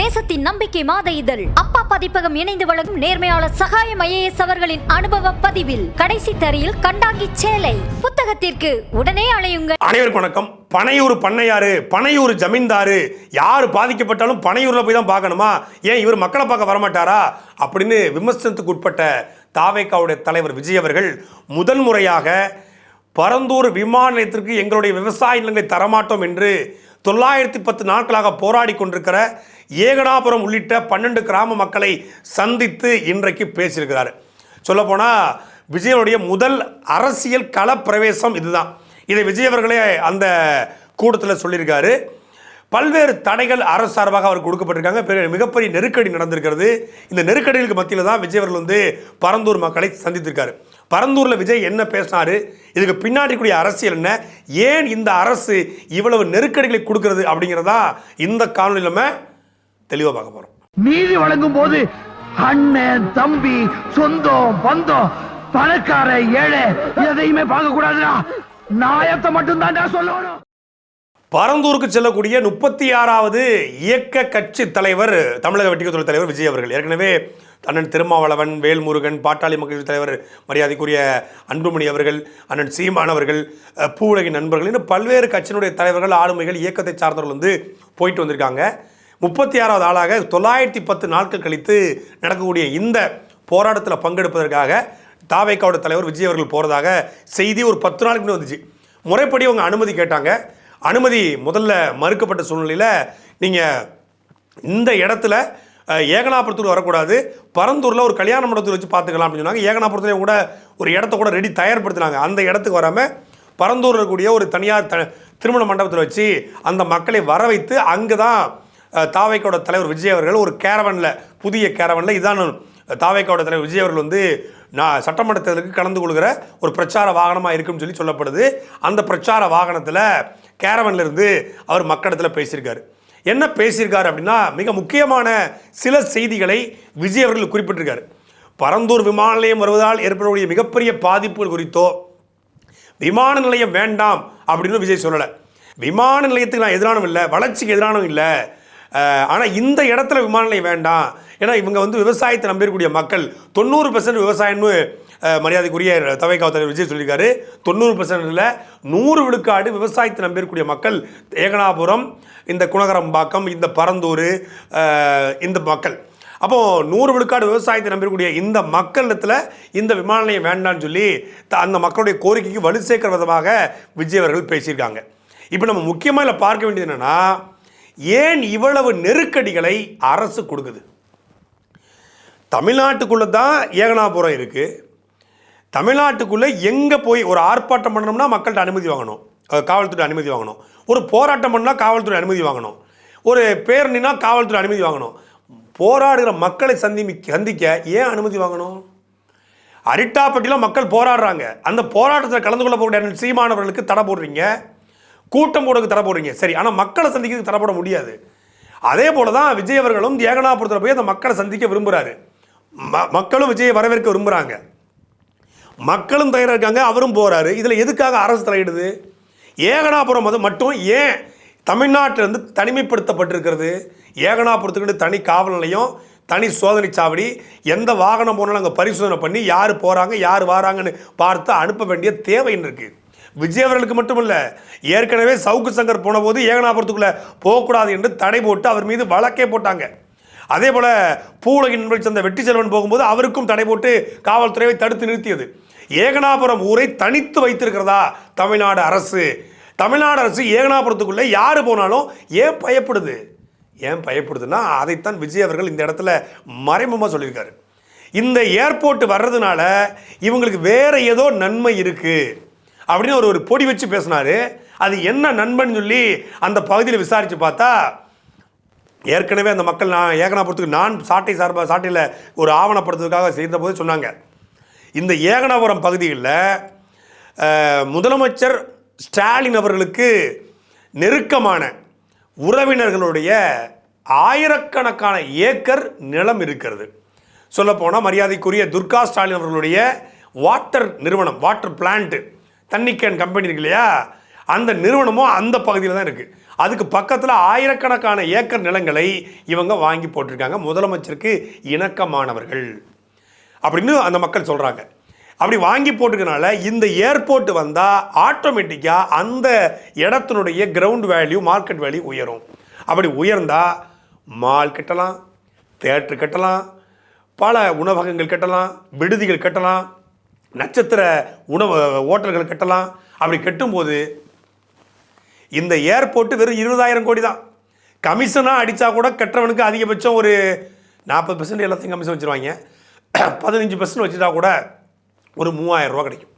தேசத்தின் நம்பிக்கை மாத இதழ். அப்பா பதிப்பகம் இணைந்து வழங்கும் நேர்மையாளர் சகாயம் ஐஏஎஸ் அவர்களின் அனுபவ பதிவில். கடைசி தரையில் கண்டாங்கி சேலை. புத்தகத்திற்கு உடனே அழையுங்கள் அனைவருக்கும் வணக்கம். பனையூர் பண்ணையாரு பனையூர் ஜமீன்தாரு யார் பாதிக்கப்பட்டாலும் பனையூரில் போய் தான் பார்க்கணுமா? ஏன் இவர் மக்களை பார்க்க வரமாட்டாரா? அப்படின்னு விமர்சனத்துக்கு உட்பட்ட தாவேக்காவுடைய தலைவர் விஜய் அவர்கள் முதல் முறையாக பரந்தூர் விமான நிலையத்திற்கு எங்களுடைய விவசாய நிலங்களை தரமாட்டோம் என்று தொள்ளாயிரத்தி பத்து நாட்களாக போராடி கொண்டிருக்கிற ஏகனாபுரம் உள்ளிட்ட பன்னெண்டு கிராம மக்களை சந்தித்து இன்றைக்கு பேசியிருக்கிறார். சொல்லப்போனால் விஜயனுடைய முதல் அரசியல் களப்பிரவேசம் இதுதான். இதை விஜய் அவர்களே அந்த கூட்டத்தில் சொல்லியிருக்காரு. பல்வேறு தடைகள் அரசு சார்பாக அவருக்கு கொடுக்கப்பட்டிருக்காங்க. மிகப்பெரிய நெருக்கடி நடந்திருக்கிறது. இந்த நெருக்கடிகளுக்கு மத்தியில் தான் விஜய் அவர்கள் வந்து பரந்தூர் மக்களை சந்தித்திருக்காரு. பரந்தூரில் விஜய் என்ன பேசினார்? இதுக்கு பின்னாடி கூடிய அரசியல் என்ன? ஏன் இந்த அரசு இவ்வளவு நெருக்கடிகளை கொடுக்கிறது அப்படிங்கிறதா இந்த காணொலி நம்ம தெளிவாக பார்க்க போகிறோம் நீதி வழங்கும் போது அண்ணன் தம்பி சொந்தம் பந்தம் பணக்கார ஏழை எதையுமே பார்க்க கூடாதுடா நாயத்தை மட்டும் தான்டா சொல்லணும். பரந்தூருக்கு செல்லக்கூடிய முப்பத்தி ஆறாவது இயக்க கட்சி தலைவர் தமிழக வெட்டிக்கத்துறை தலைவர் விஜய் அவர்கள். ஏற்கனவே அண்ணன் திருமாவளவன் வேல்முருகன் பாட்டாளி மக்கள் தலைவர் மரியாதைக்குரிய அன்புமணி அவர்கள் அண்ணன் சீமான் அவர்கள் பூவுலகின் நண்பர்கள் இன்னும் பல்வேறு கட்சியினுடைய தலைவர்கள் ஆளுமைகள் இயக்கத்தை சார்ந்தவர்கள் வந்து போயிட்டு வந்திருக்காங்க. முப்பத்தி ஆறாவது ஆளாக தொள்ளாயிரத்தி பத்து நாட்கள் கழித்து நடக்கக்கூடிய இந்த போராட்டத்தில் பங்கெடுப்பதற்காக தாவைக்காவோட தலைவர் விஜய் அவர்கள் போகிறதாக செய்தி ஒரு பத்து நாளுக்கு வந்துச்சு. முறைப்படி அவங்க அனுமதி கேட்டாங்க. அனுமதி முதல்ல மறுக்கப்பட்ட சூழ்நிலையில் நீங்கள் இந்த இடத்துல ஏகனாபுரத்தூர் வரக்கூடாது. பரந்தூரில் ஒரு கல்யாண மண்டபத்தில் வச்சு பார்த்துக்கலாம் அப்படின்னு சொன்னாங்க. ஏகனாபுரத்துலேயே கூட ஒரு இடத்த கூட ரெடி தயார்படுத்தினாங்க. அந்த இடத்துக்கு வராமல் பரந்தூர் இருக்கக்கூடிய ஒரு தனியார் த திருமண மண்டபத்தில் வச்சு அந்த மக்களை வர வைத்து அங்கே தான் தாவைக்கோட தலைவர் விஜய் அவர்கள் ஒரு கேரவனில் புதிய கேரவனில் இதான் தாவைக்கோட தலைவர் விஜய் அவர்கள் வந்து நான் சட்டமன்ற தேர்தலுக்கு கலந்து கொள்கிற ஒரு பிரச்சார வாகனமாக இருக்குன்னு சொல்லி சொல்லப்படுது. அந்த பிரச்சார வாகனத்தில் கேரவன்ல இருந்து அவர் மக்களிடத்தில் பேசியிருக்காரு. என்ன பேசியிருக்காரு அப்படின்னா மிக முக்கியமான சில செய்திகளை விஜய் அவர்கள் குறிப்பிட்டிருக்காரு. பரந்தூர் விமான நிலையம் வருவதால் ஏற்படக்கூடிய மிகப்பெரிய பாதிப்புகள் குறித்தோ விமான நிலையம் வேண்டாம் அப்படின்னு விஜய் சொல்லலை. விமான நிலையத்துக்கு நான் எதிரானவும் இல்லை வளர்ச்சிக்கு எதிரானவும் இல்லை. ஆனால் இந்த இடத்துல விமான நிலையம் வேண்டாம். ஏன்னா இவங்க வந்து விவசாயத்தை நம்பியிருக்கக்கூடிய மக்கள். தொண்ணூறு பெர்சன்ட் விவசாயம்னு மரியாதைக்குரிய தவைக்காவ தலைவர் விஜய் சொல்லியிருக்காரு. தொண்ணூறு பர்சன்டில் நூறு விழுக்காடு விவசாயத்தை நம்பியிருக்கக்கூடிய மக்கள் ஏகனாபுரம் இந்த குணகரம்பாக்கம் இந்த பரந்தூர் இந்த மக்கள். அப்போது நூறு விழுக்காடு விவசாயத்தை நம்பக்கூடிய இந்த மக்களிடத்தில் இந்த விமான நிலையம் வேண்டாம்னு சொல்லி த- அந்த மக்களுடைய கோரிக்கைக்கு வலு சேர்க்கிற விதமாக விஜய் அவர்கள் பேசியிருக்காங்க. இப்போ நம்ம முக்கியமாக இதில் பார்க்க வேண்டியது என்னென்னா ஏன் இவ்வளவு நெருக்கடிகளை அரசு கொடுக்குது? தமிழ்நாட்டுக்குள்ளே தான் ஏகனாபுரம் இருக்குது தமிழ்நாட்டுக்குள்ளே எங்கே போய் ஒரு ஆர்ப்பாட்டம் பண்ணணும்னா மக்கள்கிட்ட அனுமதி வாங்கணும். காவல்துறை அனுமதி வாங்கணும். ஒரு போராட்டம் பண்ணால் காவல்துறை அனுமதி வாங்கணும். ஒரு பேரணினா காவல்துறை அனுமதி வாங்கணும். போராடுகிற மக்களை சந்தி சந்திக்க ஏன் அனுமதி வாங்கணும்? அரிட்டாப்பட்டியில் மக்கள் போராடுறாங்க. அந்த போராட்டத்தில் கலந்து கொள்ள போகக்கூடிய சீமானவர்களுக்கு தடை போடுறீங்க? கூட்டம் போடுறதுக்கு தடை போடுறீங்க. சரி ஆனால் மக்களை சந்திக்கிறதுக்கு தடை போட முடியாது. அதே போல தான் விஜய் அவர்களும் ஏகனாபுரத்தில் போய் அந்த மக்களை சந்திக்க விரும்புகிறாரு ம மக்களும் விஜயை வரவேற்க விரும்புகிறாங்க மக்களும் தயாராக இருக்காங்க அவரும் போகிறாரு இதில் எதுக்காக அரசு தலையிடுது? ஏகனாபுரம் அது மட்டும் ஏன் தமிழ்நாட்டிலிருந்து தனிமைப்படுத்தப்பட்டிருக்கிறது? ஏகனாபுரத்துக்கு தனி காவல் நிலையம் தனி சோதனை சாவடி எந்த வாகனம் போனாலும் அங்கே பரிசோதனை பண்ணி யார் போகிறாங்க யார் வராங்கன்னு பார்த்து அனுப்ப வேண்டிய தேவைன்னு இருக்குது விஜய் அவர்களுக்கு மட்டுமல்ல ஏற்கனவே சவுக்கு சங்கர் போன போது ஏகனாபுரத்துக்குள்ளே போகக்கூடாது என்று தடை போட்டு அவர் மீது வழக்கே போட்டாங்க. அதே போல பூவுலகின் நண்பர்கள் சேர்ந்த வெட்டி செல்வன் போகும்போது அவருக்கும் தடை போட்டு காவல்துறையை தடுத்து நிறுத்தியது. ஏகனாபுரம் ஊரை தனித்து வைத்திருக்கிறதா தமிழ்நாடு அரசு? தமிழ்நாடு அரசு ஏகனாபுரத்துக்குள்ளே யார் போனாலும் ஏன் பயப்படுது? ஏன் பயப்படுதுன்னா அதைத்தான் விஜய் அவர்கள் இந்த இடத்துல மறைமுகமாக சொல்லியிருக்காரு. இந்த ஏர்போர்ட் வர்றதுனால இவங்களுக்கு வேற ஏதோ நன்மை இருக்குது அப்படின்னு ஒரு ஒரு பொடி வச்சு பேசினாரு. அது என்ன நண்பன் சொல்லி அந்த பகுதியில் விசாரித்து பார்த்தா ஏற்கனவே அந்த மக்கள் நான் ஏகனாபுரத்துக்கு நான் சாட்டை சார்பாக சாட்டையில் ஒரு ஆவணப்படுத்துறதுக்காக செய்தபோது சொன்னாங்க. இந்த ஏகனாபுரம் பகுதிகளில் முதலமைச்சர் ஸ்டாலின் அவர்களுக்கு நெருக்கமான உறவினர்களுடைய ஆயிரக்கணக்கான ஏக்கர் நிலம் இருக்கிறது. சொல்லப்போனால் மரியாதைக்குரிய துர்கா ஸ்டாலின் அவர்களுடைய வாட்டர் நிறுவனம் வாட்டர் பிளான்ட்டு தண்ணிக்கேன் கம்பெனி இருக்கு இல்லையா? அந்த நிறுவனமும் அந்த பகுதியில் தான் இருக்குது அதுக்கு பக்கத்தில் ஆயிரக்கணக்கான ஏக்கர் நிலங்களை இவங்க வாங்கி போட்டிருக்காங்க. முதலமைச்சருக்கு இணக்கமானவர்கள். அப்படின்னு அந்த மக்கள் சொல்கிறாங்க அப்படி வாங்கி போட்டுக்கனால இந்த ஏர்போர்ட் வந்தால் ஆட்டோமேட்டிக்காக அந்த இடத்தினுடைய கிரவுண்ட் வேல்யூ மார்க்கெட் வேல்யூ உயரும். அப்படி உயர்ந்தால் மால் கட்டலாம் தேட்டர் கட்டலாம் பல உணவகங்கள் கட்டலாம் விடுதிகள் கட்டலாம் நட்சத்திர உணவு ஓட்டல்கள் கட்டலாம். அப்படி கட்டும்போது இந்த ஏர்போர்ட்டு வெறும் இருபதாயிரம் கோடி தான். கமிஷனாக அடித்தா கூட கட்டுறவனுக்கு அதிகபட்சம் ஒரு நாற்பது பர்சன்ட் எல்லாத்தையும் கமிஷன் வச்சுருவாங்க. பதினஞ்சு பர்சன்ட் வச்சுட்டா கூட ஒரு மூவாயிரம் ரூபா கிடைக்கும்.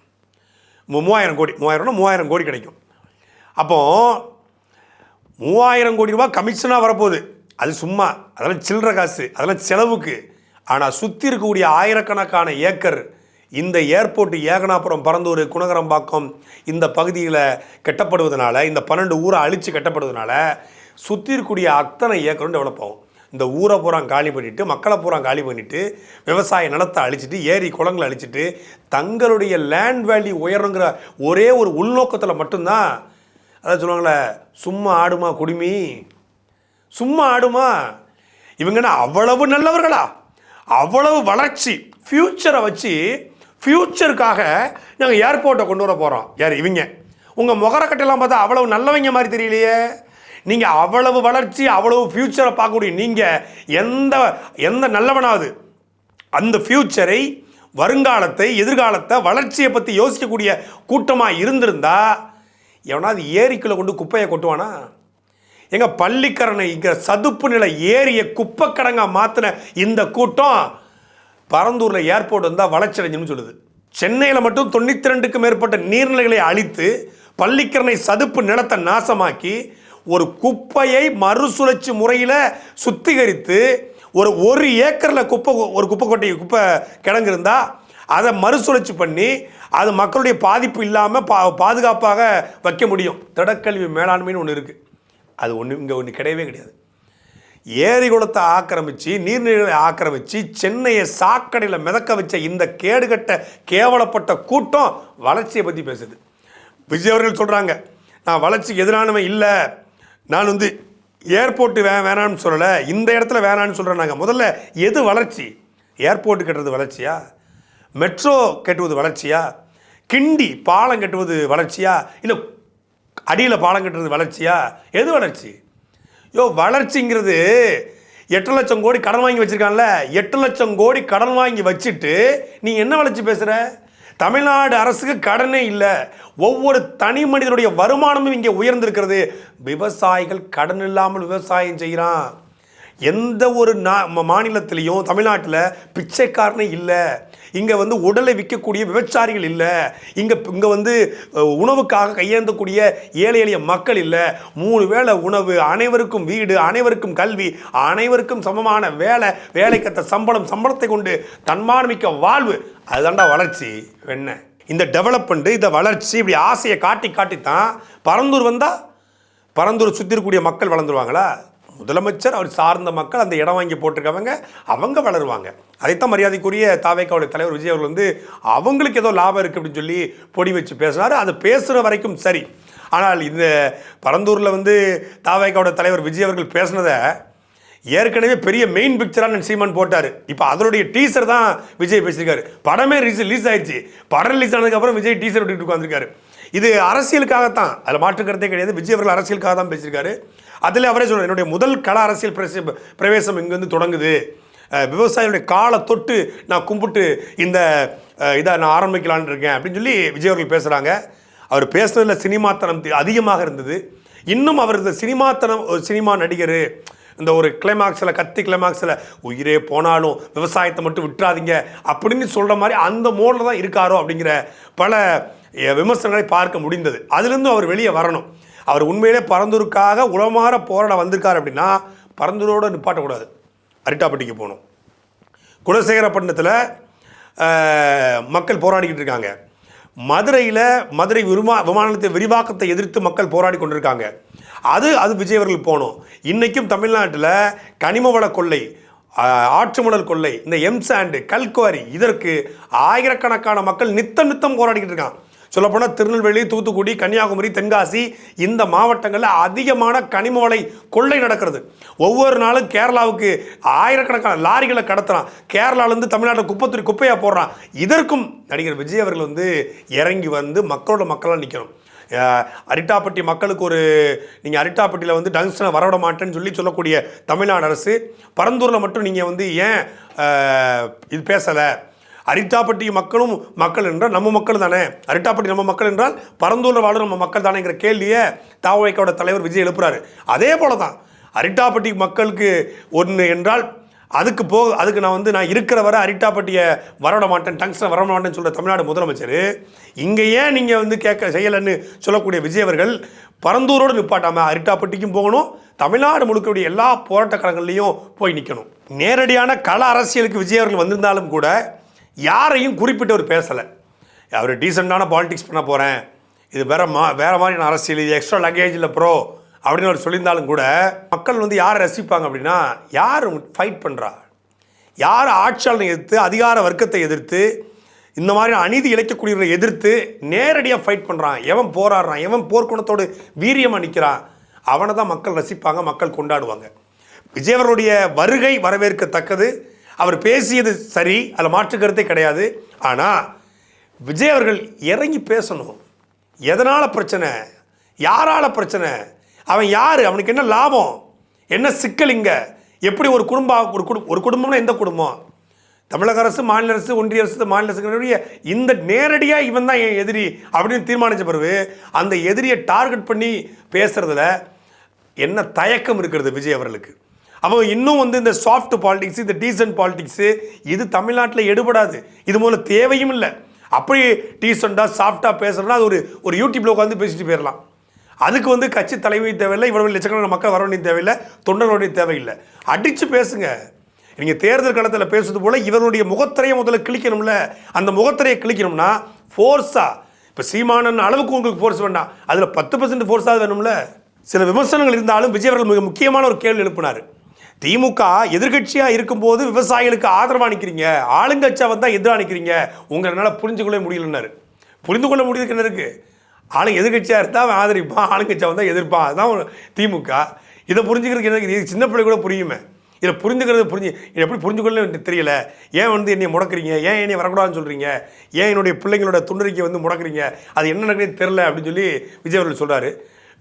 மூவாயிரம் கோடி. மூவாயிரம்னா மூவாயிரம் கோடி கிடைக்கும். அப்போது மூவாயிரம் கோடி ரூபா கமிஷனாக வரப்போகுது. அது சும்மா அதெல்லாம் சில்லற காசு அதெல்லாம் செலவுக்கு. ஆனால் சுற்றி இருக்கக்கூடிய ஆயிரக்கணக்கான ஏக்கர் இந்த ஏர்போர்ட் ஏகனாபுரம் பரந்தூர் குணகரம்பாக்கம் இந்த பகுதியில் கட்டப்படுவதனால இந்த பன்னெண்டு ஊரை அழித்து கட்டப்படுவதனால சுற்றி இருக்கக்கூடிய அத்தனை ஏக்கரும் டெவலப் ஆகும். இந்த ஊரை பூரா காலி பண்ணிவிட்டு மக்களை பூரா காலி பண்ணிவிட்டு விவசாய நிலத்தை அழிச்சிட்டு ஏரி குளங்களை அழிச்சிட்டு தங்களுடைய லேண்ட் வேல்யூ உயரணுங்கிற ஒரே ஒரு உள்நோக்கத்தில் மட்டும்தான் அதான் சொல்லுவாங்களே சும்மா ஆடுமா குடுமி? சும்மா ஆடுமா? இவங்கன்னா அவ்வளவு நல்லவர்களா? அவ்வளவு வளர்ச்சி ஃப்யூச்சரை வச்சு ஃப்யூச்சருக்காக நாங்கள் ஏர்போர்ட்டை கொண்டு வர போகிறோம் யார்? இவங்க. உங்கள் முகரக்கட்டெல்லாம் பார்த்தா அவ்வளவு நல்லவங்க மாதிரி தெரியலையே. நீங்கள் அவ்வளவு வளர்ச்சி அவ்வளவு ஃப்யூச்சரை பார்க்கக்கூடிய நீங்கள் எந்த எந்த நல்லவனாவது அந்த ஃப்யூச்சரை வருங்காலத்தை எதிர்காலத்தை வளர்ச்சியை பற்றி யோசிக்கக்கூடிய கூட்டமாக இருந்திருந்தா எவனாவது ஏரிக்குள்ளே கொண்டு குப்பையை கொட்டுவானா? எங்கள் பள்ளிக்கரணைங்கிற சதுப்பு நிலை ஏரியை குப்பைக்கடங்காக மாற்றின இந்த கூட்டம் பரந்தூரில் ஏர்போர்ட் வந்தால் வளர்ச்சியடைஞ்சுன்னு சொல்லுது. சென்னையில் மட்டும் தொண்ணூற்றி ரெண்டுக்கும் மேற்பட்ட நீர்நிலைகளை அழித்து பள்ளிக்கரணை சதுப்பு நிலத்தை நாசமாக்கி ஒரு குப்பையை மறுசுழற்சி முறையில் சுத்திகரித்து ஒரு ஒரு ஏக்கரில் குப்பை ஒரு குப்பை கொட்டை குப்பை கிடங்கு இருந்தால் அதை மறுசுழற்சி பண்ணி அது மக்களுடைய பாதிப்பு இல்லாமல் பா பாதுகாப்பாக வைக்க முடியும். திடக்கல்வி மேலாண்மைன்னு ஒன்று இருக்குது அது ஒன்று இங்கே ஒன்று கிடையவே கிடையாது. ஏரி குளத்தை ஆக்கிரமித்து நீர்நிலைகளை ஆக்கிரமித்து சென்னையை சாக்கடையில் மிதக்க வச்ச இந்த கேடுகட்ட கேவலப்பட்ட கூட்டம் வளர்ச்சியை பற்றி பேசுது. விஜய் அவர்கள் சொல்கிறாங்க நான் வளர்ச்சிக்கு எதிரானவன் இல்லை நான் வந்து ஏர்போர்ட்டு வே வேணான்னு சொல்லலை இந்த இடத்துல வேணான்னு சொல்கிறேன் நாங்கள் முதல்ல எது வளர்ச்சி? ஏர்போர்ட்டு கட்டுறது வளர்ச்சியா? மெட்ரோ கட்டுவது வளர்ச்சியா? கிண்டி பாலம் கட்டுவது வளர்ச்சியா? இல்லை அடியில் பாலம் கட்டுறது வளர்ச்சியா? எது வளர்ச்சி? யோ வளர்ச்சிங்கிறது எட்டு லட்சம் கோடி கடன் வாங்கி வச்சுருக்கான்ல. எட்டு லட்சம் கோடி கடன் வாங்கி வச்சுட்டு நீ என்ன வளர்ச்சி பேசுகிற தமிழ்நாடு அரசுக்கு கடனே இல்லை. ஒவ்வொரு தனி மனிதனுடைய வருமானமும் இங்கே உயர்ந்திருக்கிறது. விவசாயிகள் கடன் இல்லாமல் விவசாயம் செய்கிறான் எந்த ஒரு நா ம- மாநிலத்திலையும் தமிழ்நாட்டில் பிச்சைக்காரனே இல்லை. இங்கே வந்து உடலை விற்கக்கூடிய விபச்சாரிகள் இல்லை. இங்கே இங்கே வந்து உணவுக்காக கையேந்தக்கூடிய ஏழை எளிய மக்கள் இல்லை. மூணு வேளை உணவு அனைவருக்கும் வீடு அனைவருக்கும் கல்வி அனைவருக்கும் சமமான வேலை வேலைக்கத்த சம்பளம் சம்பளத்தை கொண்டு தன்மானமிக்க வாழ்வு அதுதான்டா வளர்ச்சி என்ன இந்த டெவலப்மெண்ட்டு இந்த வளர்ச்சி இப்படி ஆசையை காட்டி காட்டித்தான் பரந்தூர் வந்தால் பரந்தூர் சுற்றி இருக்கக்கூடிய மக்கள் வளர்ந்துருவாங்களா? முதலமைச்சர் அவர் சார்ந்த மக்கள் அந்த இடம் வாங்கி போட்டிருக்கவங்க அவங்க வளருவாங்க. அதைத்தான் மரியாதைக்குரிய தாவேக்காவுடைய தலைவர் விஜய் அவர்கள் வந்து அவங்களுக்கு ஏதோ லாபம் இருக்குது அப்படின்னு சொல்லி பொடி வச்சு பேசினார் அது பேசுகிற வரைக்கும் சரி. ஆனால் இந்த பரந்தூரில் வந்து தாவேக்காவோட தலைவர் விஜய் அவர்கள் பேசினதை ஏற்கனவே பெரிய மெயின் பிக்சராக சீமான் போட்டார். இப்போ அதனுடைய டீசர் தான் விஜய் பேசியிருக்காரு. படமே ரிலீஸ் ஆயிடுச்சு. படம் ரிலீஸ் ஆனதுக்கப்புறம் விஜய் டீசர் விட்டுட்டு உட்காந்துருக்காரு இது அரசியலுக்காகத்தான். அதில் மாற்று கருத்தே கிடையாது. விஜய் அவர்கள் அரசியலுக்காக தான் பேசியிருக்காரு. அதில் அவரே சொல்றாரு என்னுடைய முதல் கள அரசியல் பிரச- பிரவேசம் இங்கேருந்து தொடங்குது. விவசாயிகளுடைய காலை தொட்டு நான் கும்பிட்டு இந்த இதை நான் ஆரம்பிக்கலான்னு இருக்கேன். அப்படின்னு சொல்லி விஜய் அவர்கள் பேசுகிறாங்க அவர் பேசுனதில் சினிமாத்தனம் அதிகமாக இருந்தது. இன்னும் அவர் இந்த சினிமாத்தனம் ஒரு சினிமா நடிகர் இந்த ஒரு கிளைமாக்ஸில் கத்தி கிளைமாக்ஸில் உயிரே போனாலும் விவசாயத்தை மட்டும் விட்டுறாதீங்க. அப்படின்னு சொல்கிற மாதிரி அந்த மோடில் தான் இருக்காரோ அப்படிங்கிற பல விமர்சனங்களை பார்க்க முடிந்தது. அதுலேருந்து அவர் வெளியே வரணும். அவர் உண்மையிலே பரந்தூருக்காக உளமாற போராட வந்திருக்கார் அப்படின்னா பரந்தூரோடு நிப்பாட்டக்கூடாது. அரிட்டாப்பட்டிக்கு போகணும். குலசேகரப்பட்டினத்தில் மக்கள் போராடிக்கிட்டு இருக்காங்க. மதுரையில் மதுரை விருமா விமானத்தை விரிவாக்கத்தை எதிர்த்து மக்கள் போராடி கொண்டிருக்காங்க. அது அது விஜய் அவர்கள் போகணும். இன்றைக்கும் தமிழ்நாட்டில் கனிம வள கொள்ளை ஆஹ், ஆற்றுமணல் கொள்ளை இந்த எம்சாண்டு கல்குவாரி இதற்கு ஆயிரக்கணக்கான மக்கள் நித்தம் நித்தம் போராடிக்கிட்டு இருக்காங்க. சொல்லப்போனால் திருநெல்வேலி தூத்துக்குடி கன்னியாகுமரி தென்காசி இந்த மாவட்டங்களில் அதிகமான கனிம வளை கொள்ளை நடக்கிறது. ஒவ்வொரு நாளும் கேரளாவுக்கு ஆயிரக்கணக்கான லாரிகளை கடத்துறான். கேரளாலேருந்து தமிழ்நாட்டில் குப்பத்துறை குப்பையாக போடுறான். இதற்கும் நடிகர் விஜய் அவர்கள் வந்து இறங்கி வந்து மக்களோட மக்களாக நிற்கணும் அரிட்டாப்பட்டி மக்களுக்கு ஒரு நீங்கள் அரிட்டாப்பட்டியில் வந்து டங்ஸ்டனை வரவிட மாட்டேன்னு சொல்லி சொல்லக்கூடிய தமிழ்நாடு அரசு பரந்தூரில் மட்டும் நீங்கள் வந்து ஏன் இது பேசலை? அரிட்டாப்பட்டி மக்களும் மக்கள் என்றால் நம்ம மக்கள் தானே. அரிட்டாப்பட்டி நம்ம மக்கள் என்றால் பரந்தூரில் வாழும் நம்ம மக்கள் தானேங்கிற கேள்வியை தாவைக்கோட தலைவர் விஜய் எழுப்புறாரு. அதே போல தான் அரிட்டாப்பட்டி மக்களுக்கு ஒன்று என்றால் அதுக்கு போக அதுக்கு நான் வந்து நான் இருக்கிற வரை அரிட்டாப்பட்டியை வரவிட மாட்டேன் டங்ஸ்டன் வரவிட மாட்டேன்னு சொல்கிற தமிழ்நாடு முதலமைச்சர். இங்கே ஏன் நீங்கள் வந்து கேட்க செய்யலைன்னு சொல்லக்கூடிய விஜய் அவர்கள் பரந்தூரோடு நிப்பாட்டாமல் அரிட்டாப்பட்டிக்கும் போகணும் தமிழ்நாடு முழுக்கக்கூடிய எல்லா போராட்ட களங்கள்லையும் போய் நிற்கணும் நேரடியான கள அரசியலுக்கு விஜயவர்கள் வந்திருந்தாலும் கூட யாரையும் குறிப்பிட்டு அவர் பேசலை. அவர் டீசெண்டான பாலிடிக்ஸ் பண்ண போகிறேன் இது வேற மா வேற மாதிரியான அரசியல் இது எக்ஸ்ட்ரா லக்கேஜில் ப்ரோ அப்படின்னு அவர் சொல்லியிருந்தாலும் கூட மக்கள் வந்து யாரை ரசிப்பாங்க அப்படின்னா யார் ஃபைட் பண்ணுறா யார் ஆட்சியாளனை எதிர்த்து அதிகார வர்க்கத்தை எதிர்த்து இந்த மாதிரி அநீதி இழைக்கக்கூடியவர்களை எதிர்த்து நேரடியாக ஃபைட் பண்ணுறான் எவன் போராடுறான்? எவன் போர்க்குணத்தோடு வீரியமாக நிற்கிறான் அவனை தான் மக்கள் ரசிப்பாங்க மக்கள் கொண்டாடுவாங்க. விஜயவருடைய வருகை வரவேற்கத்தக்கது. அவர் பேசியது சரி அதில் மாற்று கருத்தே கிடையாது. ஆனால் விஜய் அவர்கள் இறங்கி பேசணும். எதனால் பிரச்சனை? யாரால் பிரச்சனை? அவன் யார்? அவனுக்கு என்ன லாபம்? என்ன சிக்கல் இங்கே? எப்படி ஒரு குடும்பம் ஒரு குடும் ஒரு குடும்பம்னா எந்த குடும்பம்? தமிழக அரசு மாநில அரசு ஒன்றிய அரசு மாநில அரசுடைய இந்த நேரடியாக இவன் தான் என் எதிரி அப்படின்னு தீர்மானித்த பிறகு அந்த எதிரியை டார்கெட் பண்ணி பேசுகிறதுல என்ன தயக்கம் இருக்கிறது விஜய் அவர்களுக்கு? அப்போ இன்னும் வந்து இந்த சாஃப்ட் பாலிடிக்ஸ் இந்த டீசன்ட் பாலிடிக்ஸு இது தமிழ்நாட்டில் எடுபடாது. இது மூலம் தேவையும் இல்லை. அப்படி டீசெண்டாக சாஃப்டாக பேசுகிறோன்னா அது ஒரு ஒரு யூடியூப்பில் உட்காந்து பேசிட்டு போயிடலாம் அதுக்கு வந்து கட்சி தலைமை தேவையில்லை இவ்வளவு லட்சக்கணக்கான மக்கள் வர வேண்டிய தேவையில்லை தொண்டர்களுடைய வேண்டிய தேவையில்லை. அடித்து பேசுங்க. நீங்கள் தேர்தல் காலத்தில் பேசுறது போல் இவருடைய முகத்திரையை முதல்ல கிழிக்கணும்ல. அந்த முகத்திரையை கிழிக்கணும்னா ஃபோர்ஸாக இப்போ சீமானன் அளவுக்கு உங்களுக்கு ஃபோர்ஸ் வேண்டாம். அதில் பத்து பர்சன்ட் ஃபோர்ஸாக வேணும்ல. சில விமர்சனங்கள் இருந்தாலும் விஜய் அவர்கள் மிக முக்கியமான ஒரு கேள்வி எழுப்பினார். திமுக எதிர்க்கட்சியாக இருக்கும்போது விவசாயிகளுக்கு ஆதரவாக நிற்கிறீங்க ஆளுங்கட்சியாக வந்தால் எதிராக நிற்கிறீங்க உங்களால் புரிஞ்சுக்கொள்ள முடியலன்னாரு. புரிந்து கொள்ள முடியுதுக்கு என்ன இருக்குது ஆளுங்க எதிர்க்கட்சியாக இருந்தால் அவன் ஆதரிப்பான் ஆளுங்கட்சியாக வந்தால் எதிர்ப்பான். அதுதான் திமுக. இதை புரிஞ்சுக்கிறதுக்கு என்ன இது சின்ன பிள்ளை கூட புரியுமே. இதை புரிஞ்சுக்கிறது புரிஞ்சு இதை எப்படி புரிஞ்சுக்கொள்ள எனக்கு தெரியல. ஏன் வந்து என்னை முடக்குறீங்க? ஏன் என்னை வரக்கூடாதுன்னு சொல்கிறீங்க ஏன் என்னுடைய பிள்ளைங்களோட துண்டறிக்கை வந்து முடக்குறீங்க? அது என்ன நடக்குது தெரில அப்படின்னு சொல்லி விஜய் அவர்கள் சொல்கிறாரு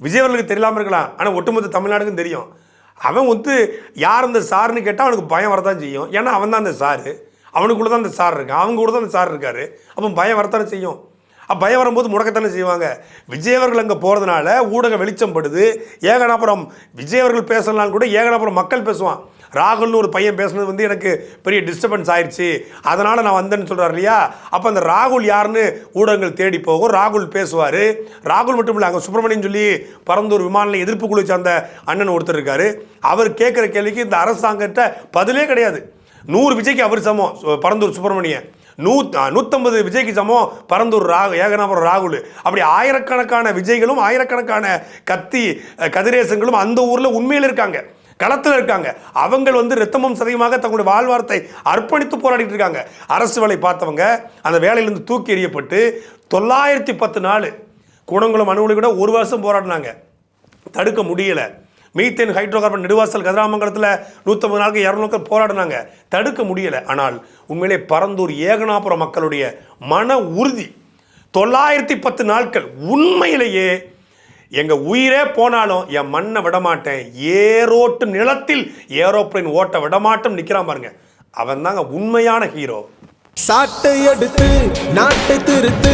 விஜய் அவர்களுக்கு தெரியாமல் இருக்கலாம். ஆனால் ஒட்டுமொத்த தமிழ்நாடுக்கும் தெரியும். அவன் வந்து யார் அந்த சார்னு கேட்டால் அவனுக்கு பயம் வரதான் செய்யும். ஏன்னா அவன் தான் அந்த சாரு. அவனுக்குள்ள தான் அந்த சார் இருக்கான். அவங்க கூட தான் அந்த சார் இருக்காரு. அப்போ பயம் வரத்தானே செய்யும். பயம் வரும்போது முடக்கத்தானே செய்வாங்க. விஜய் அவர்கள் அங்கே போகிறதுனால ஊடக வெளிச்சம் படுது. ஏகனாபுரம் விஜய் அவர்கள் பேசலாம் கூட ஏகனாபுரம் மக்கள் பேசுவான். ராகுல்னு ஒரு பையன் பேசுனது வந்து எனக்கு பெரிய டிஸ்டர்பன்ஸ் ஆயிடுச்சு அதனால் நான் வந்தேன்னு சொல்கிறார் இல்லையா? அப்போ அந்த ராகுல் யாருன்னு ஊடகங்கள் தேடி போகும். ராகுல் பேசுவார். ராகுல் மட்டும் இல்லை அங்கே சுப்பிரமணியன் சொல்லி பரந்தூர் விமான எதிர்ப்பு குழு சார்ந்த அண்ணன் ஒருத்தர் இருக்காரு. அவர் கேட்குற கேள்விக்கு இந்த அரசாங்கத்தை பதிலே கிடையாது. நூறு விஜய்க்கு அவர் சமம் பரந்தூர் சுப்பிரமணியன் நூ நூற்றம்பது விஜய்க்கு சமம் பரந்தூர் ராகு ஏகனாபுரம் ராகுல். அப்படி ஆயிரக்கணக்கான விஜய்களும் ஆயிரக்கணக்கான கத்தி கதிரேசங்களும் அந்த ஊரில் உண்மையில் இருக்காங்க. களத்தில் இருக்காங்க. அவங்க வந்து ரத்தமும் சதயமாக தங்களுடைய வாழ்வாரத்தை அர்ப்பணித்து போராடிட்டு இருக்காங்க. அரசு வேலை பார்த்தவங்க அந்த வேலையிலிருந்து தூக்கி எறியப்பட்டு தொள்ளாயிரத்தி பத்து நாள் குணங்குளம் அணுகுலை கூட ஒரு வருஷம் போராடினாங்க. தடுக்க முடியலை. மீத்தேன் ஹைட்ரோ கார்பன் நெடுவாசல் கதிராமங்கலத்தில் நூற்றம்பது நாளுக்கு இரநூறு போராடினாங்க. தடுக்க முடியல. ஆனால் உண்மையிலே பரந்தூர் ஏகனாபுரம் மக்களுடைய மன உறுதி தொள்ளாயிரத்தி பத்து நாட்கள் உண்மையிலேயே எங்க உயிரே போனாலும் என் மண்ணை விடமாட்டேன். ஏரோட்டு நிலத்தில் ஏரோப்ளைன் ஓட்ட விடமாட்டோம் நிற்கிறான் பாருங்க. அவன் தாங்க உண்மையான ஹீரோ. சாட்டை எடுத்து நாட்டை திருத்து